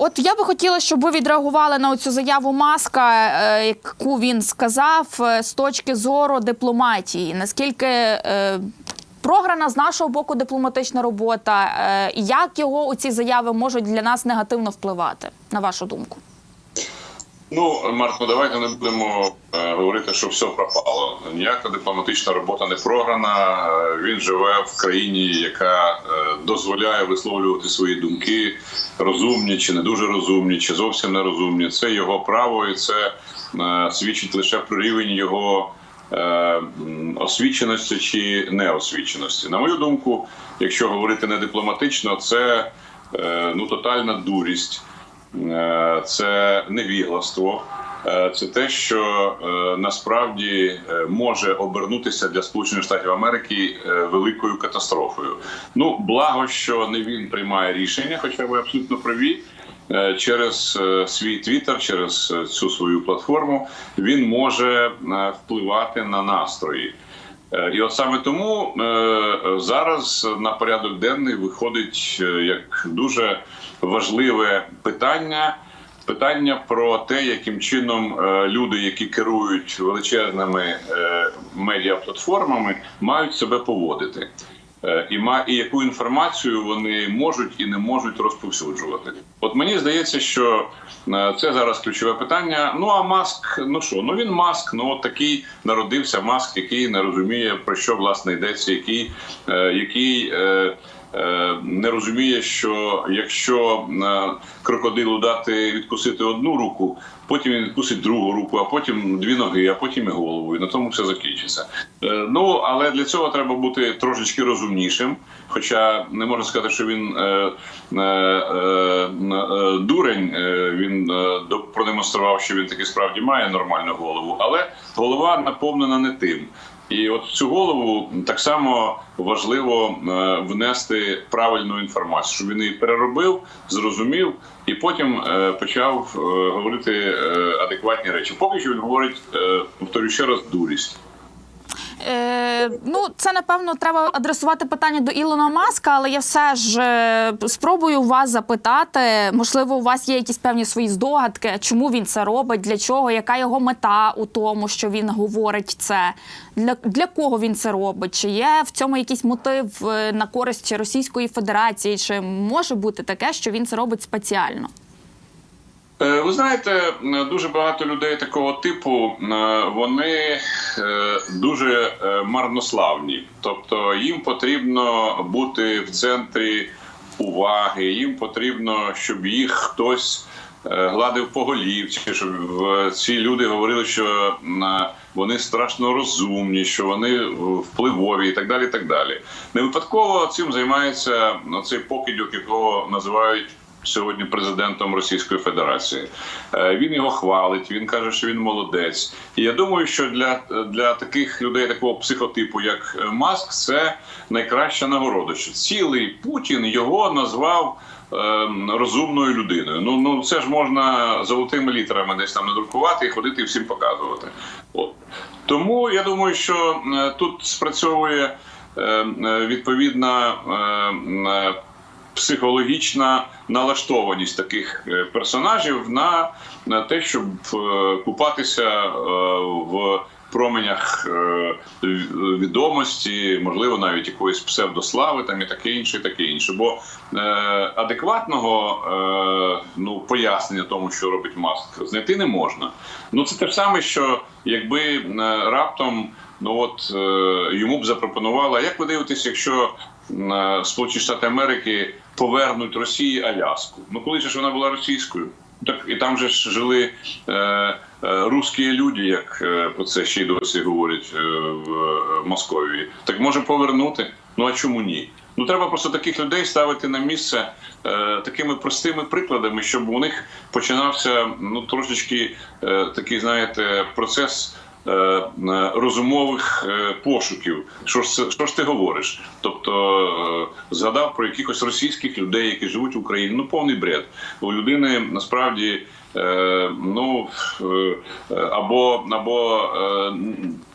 От я би хотіла, щоб ви відреагували на цю заяву маска, е, яку він сказав е, з точки зору дипломатії. Наскільки е, програна з нашого боку дипломатична робота, і як його у ці заяви можуть для нас негативно впливати, на вашу думку? Ну, Марко, давайте не будемо е, говорити, що все пропало. Ніяка дипломатична робота не програна. Він живе в країні, яка е, дозволяє висловлювати свої думки, розумні чи не дуже розумні, чи зовсім не розумні. Це його право, і це е, свідчить лише про рівень його освіченості чи неосвіченості. На мою думку, якщо говорити не дипломатично, це ну тотальна дурість. Е, це невігластво, е, це те, що е, насправді може обернутися для Сполучених Штатів Америки великою катастрофою. Ну, благо, що не він приймає рішення, хоча ви абсолютно праві. Через свій твіттер, через цю свою платформу він може впливати на настрої. Е, І от саме тому е, зараз на порядок денний виходить е, як дуже важливе питання. Питання про те, яким чином люди, які керують величезними медіаплатформами, мають себе поводити, і ма і яку інформацію вони можуть і не можуть розповсюджувати. От мені здається, що е, це зараз ключове питання. Ну а маск, ну що, ну він маск, ну от такий народився маск, який не розуміє про що власне йдеться, який, е, який е, е, не розуміє, що якщо е, крокодилу дати відкусити одну руку, потім він відкусить другу руку, а потім дві ноги, а потім і голову. І на тому все закінчиться. Е, Ну але для цього треба бути трошечки розумнішим. Хоча не можна сказати, що він е, е, е, е, дурень, е, він е, продемонстрував, що він таки справді має нормальну голову, але голова наповнена не тим. І от в цю голову так само важливо е, внести правильну інформацію, щоб він її переробив, зрозумів і потім е, почав е, говорити адекватні речі. Поки що він говорить, повторюю ще раз, дурість. Е, ну, це напевно треба адресувати питання до Ілона Маска, але я все ж е, спробую вас запитати. Можливо, у вас є якісь певні свої здогадки, чому він це робить, для чого, яка його мета у тому, що він говорить це, для, для кого він це робить? Чи є в цьому якийсь мотив е, на користь Російської Федерації? Чи може бути таке, що він це робить спеціально? Е, Ви знаєте, дуже багато людей такого типу е, вони е, дуже марнославні, тобто їм потрібно бути в центрі уваги, їм потрібно, щоб їх хтось гладив по голівці, щоб ці люди говорили, що вони страшно розумні, що вони впливові і так далі. І так далі. Не випадково цим займається цей покидьок, якого називають сьогодні президентом Російської Федерації. Е, Він його хвалить. Він каже, що він молодець. І я думаю, що для, для таких людей, такого психотипу, як Маск, це найкраща нагорода. Що цілий Путін його назвав. е, Розумною людиною. Ну ну це ж можна золотими літерами десь там надрукувати і ходити і всім показувати. От тому я думаю, що е, тут спрацьовує е, е, відповідна е, е, психологічна налаштованість таких е, персонажів на, на те, щоб е, купатися е, в променях відомості, можливо, навіть якоїсь псевдослави, там і таке інше, і таке інше. Бо адекватного ну пояснення тому, що робить Маск, знайти не можна. Ну це те ж саме, що якби раптом. Ну от е, йому б запропонували, як ви дивитесь, якщо Сполучені Штати Америки повернуть Росії Аляску? Ну коли ж вона була російською? Так і там же ж жили е, е, русські люди, як е, про це ще й досі говорять е, в е, Московії. Так може повернути? Ну а чому ні? Ну треба просто таких людей ставити на місце е, такими простими прикладами, щоб у них починався ну трошечки е, такий, знаєте, процес. Е, е, Розумових е, пошуків, що ж це що ж ти говориш? Тобто згадав про якихось російських людей, які живуть в Україні. Ну повний бред. У людини насправді ну е, або, або е,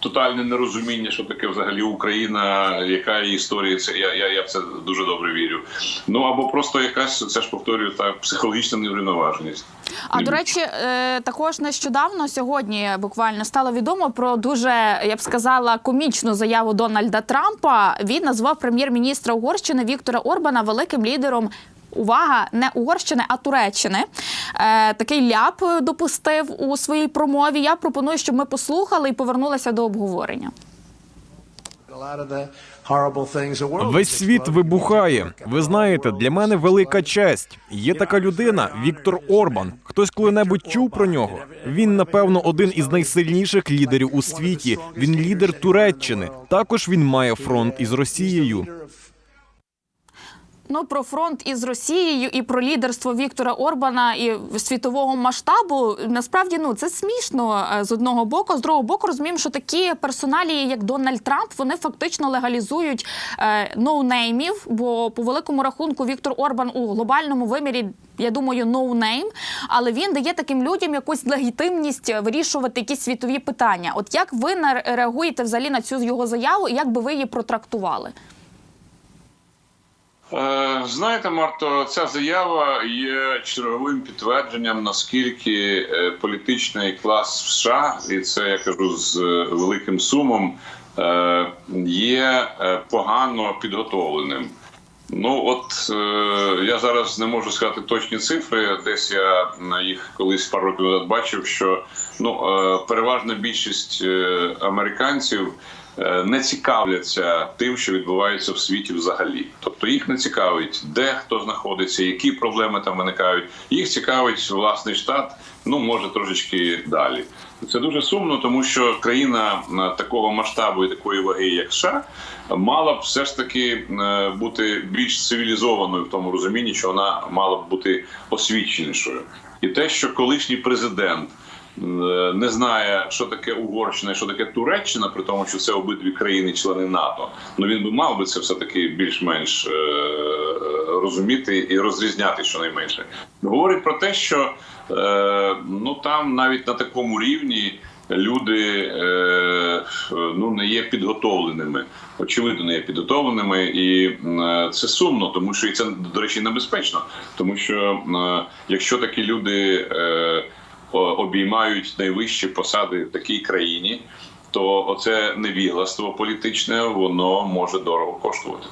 тотальне нерозуміння, що таке взагалі Україна, яка її історія. Це я, я, я в це дуже добре вірю. Ну або просто якась це ж повторюю так, психологічна неврівноваженість. А до речі, е, також нещодавно сьогодні буквально стало відомо про дуже, я б сказала, комічну заяву Дональда Трампа. Він назвав прем'єр-міністра Угорщини Віктора Орбана великим лідером. Увага, не Угорщини, а Туреччини. Е, такий ляп допустив у своїй промові. Я пропоную, щоб ми послухали і повернулися до обговорення. Весь світ вибухає. Ви знаєте, для мене велика честь. Є така людина, Віктор Орбан. Хтось коли-небудь чув про нього? Він, напевно, один із найсильніших лідерів у світі. Він лідер Туреччини. Також він має фронт із Росією. Ну про фронт із Росією і про лідерство Віктора Орбана і світового масштабу насправді ну це смішно е, з одного боку. З другого боку, розуміємо, що такі персоналії, як Дональд Трамп, вони фактично легалізують е, ноунеймів. Бо по великому рахунку Віктор Орбан у глобальному вимірі. Я думаю, ноунейм, але він дає таким людям якусь легітимність вирішувати якісь світові питання. От як ви реагуєте взагалі на цю його заяву, і як би ви її протрактували? Е, Знаєте, Марто, ця заява є черговим підтвердженням, наскільки е, політичний клас в США, і це я кажу з е, великим сумом, є погано підготовленим. Ну от я зараз не можу сказати точні цифри. Десь я їх колись пару років назад бачив, що ну переважна більшість американців не цікавляться тим, що відбувається в світі взагалі. Тобто їх не цікавить, де хто знаходиться, які проблеми там виникають. Їх цікавить власний штат. Ну може трошечки далі. Це дуже сумно, тому що країна е, такого масштабу і такої ваги, як США, мала б все ж таки е, бути більш цивілізованою в тому розумінні, що вона мала б бути освіченішою. І те, що колишній президент е, не знає, що таке Угорщина, і що таке Туреччина, при тому, що це обидві країни-члени НАТО. Ну він би мав би це все таки більш-менш е, розуміти і розрізняти щонайменше. Говорить про те, що е, ну там навіть на такому рівні. Люди е, ну не є підготовленими, очевидно, не є підготовленими, і е, це сумно, тому що і це до речі небезпечно, тому що е, якщо такі люди е, обіймають найвищі посади в такій країні, то оце невігластво політичне воно може дорого коштувати.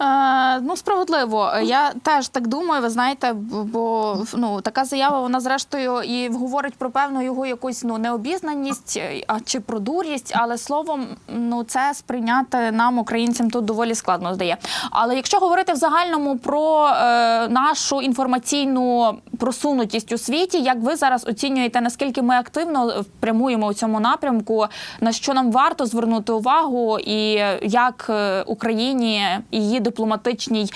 Е, ну, справедливо. Я теж так думаю, ви знаєте, бо ну така заява, вона зрештою і говорить про певну його якусь ну необізнаність, е, а чи про дурість, але словом, ну це сприйняти нам, українцям, тут доволі складно здає. Але якщо говорити в загальному про е, нашу інформаційну просунутість у світі, як ви зараз оцінюєте, наскільки ми активно прямуємо у цьому напрямку, на що нам варто звернути увагу, і як е, Україні її дипломатичній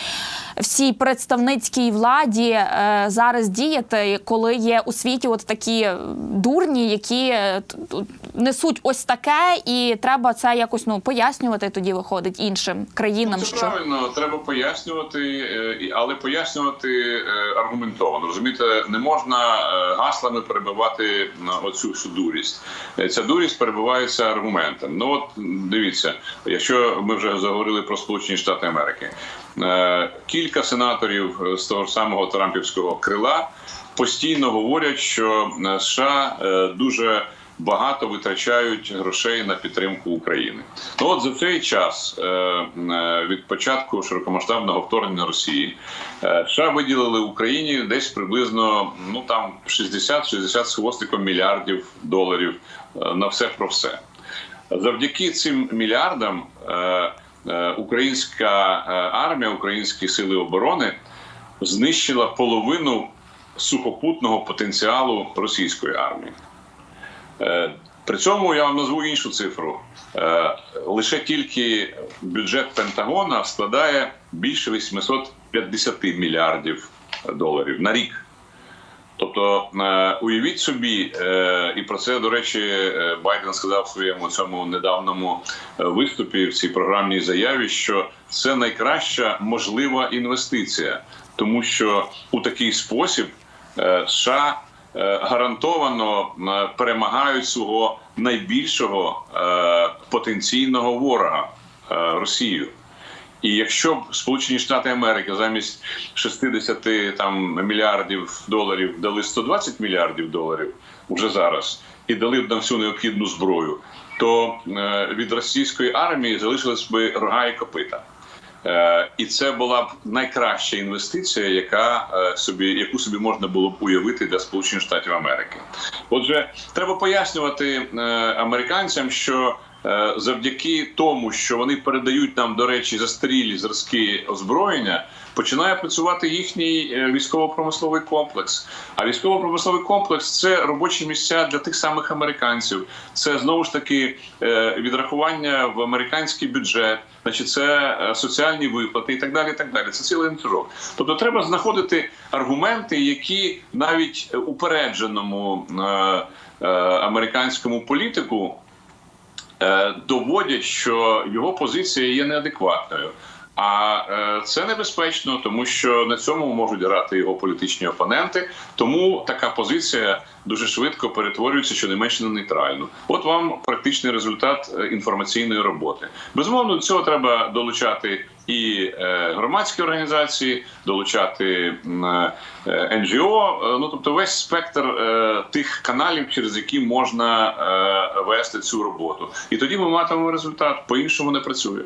всій представницькій владі е, зараз діяти, коли є у світі от такі дурні, які е, несуть ось таке, і треба це якось ну пояснювати тоді виходить іншим країнам. Ну, Це що правильно, треба пояснювати, е, але пояснювати аргументовано. Розумієте, не можна гаслами перебивати на оцю всю дурість. Ця дурість перебивається аргументом. Ну от дивіться, якщо ми вже заговорили про Сполучені Штати Америки, е, кілька сенаторів з того самого Трампівського крила постійно говорять, що США е, дуже багато витрачають грошей на підтримку України. Ну от за цей час е, е, від початку широкомасштабного вторгнення Росії США виділили Україні десь приблизно ну там 60-60 з хвостиком мільярдів доларів на все про все. Завдяки цим мільярдам українська е, армія, українські сили оборони знищила половину сухопутного потенціалу російської армії. Е, При цьому я вам назву іншу цифру. Е, Лише тільки бюджет Пентагона складає більше 850 мільярдів доларів на рік. Тобто, е, уявіть собі, е, і про це, до речі, е, Байден сказав в своєму цьому недавньому е, виступі в цій програмній заяві, що це найкраща можлива інвестиція, тому що у такий спосіб США гарантовано перемагають свого найбільшого потенційного ворога Росію. І якщо б Сполучені Штати Америки замість 60 там мільярдів доларів дали 120 мільярдів доларів уже зараз і дали б нам всю необхідну зброю, то е, від російської армії залишились би рога і копита. Е, і це була б найкраща інвестиція, яка е, собі яку собі можна було б уявити для Сполучених Штатів Америки. Отже, треба пояснювати американцям, що завдяки тому, що вони передають нам, до речі, застарілі зразки озброєння, починає працювати їхній е, військово-промисловий комплекс. А військово-промисловий комплекс це робочі місця для тих самих американців. Це знову ж таки е, відрахування в американський бюджет, значить, це е, соціальні виплати і так далі. І так далі. Це цілий ланцюжок. Тобто, треба знаходити аргументи, які навіть е, упередженому е, е, американському політику е, доводять, що його позиція є неадекватною. А е, це небезпечно, тому що на цьому можуть грати його політичні опоненти. Тому така позиція дуже швидко перетворюється щонайменше на нейтральну. От вам практичний результат е, інформаційної роботи. Безумовно, до цього треба долучати і е, громадські організації, долучати НГО, ну тобто весь спектр тих каналів, через які можна вести цю роботу. І тоді ми матимемо результат. По іншому не працює.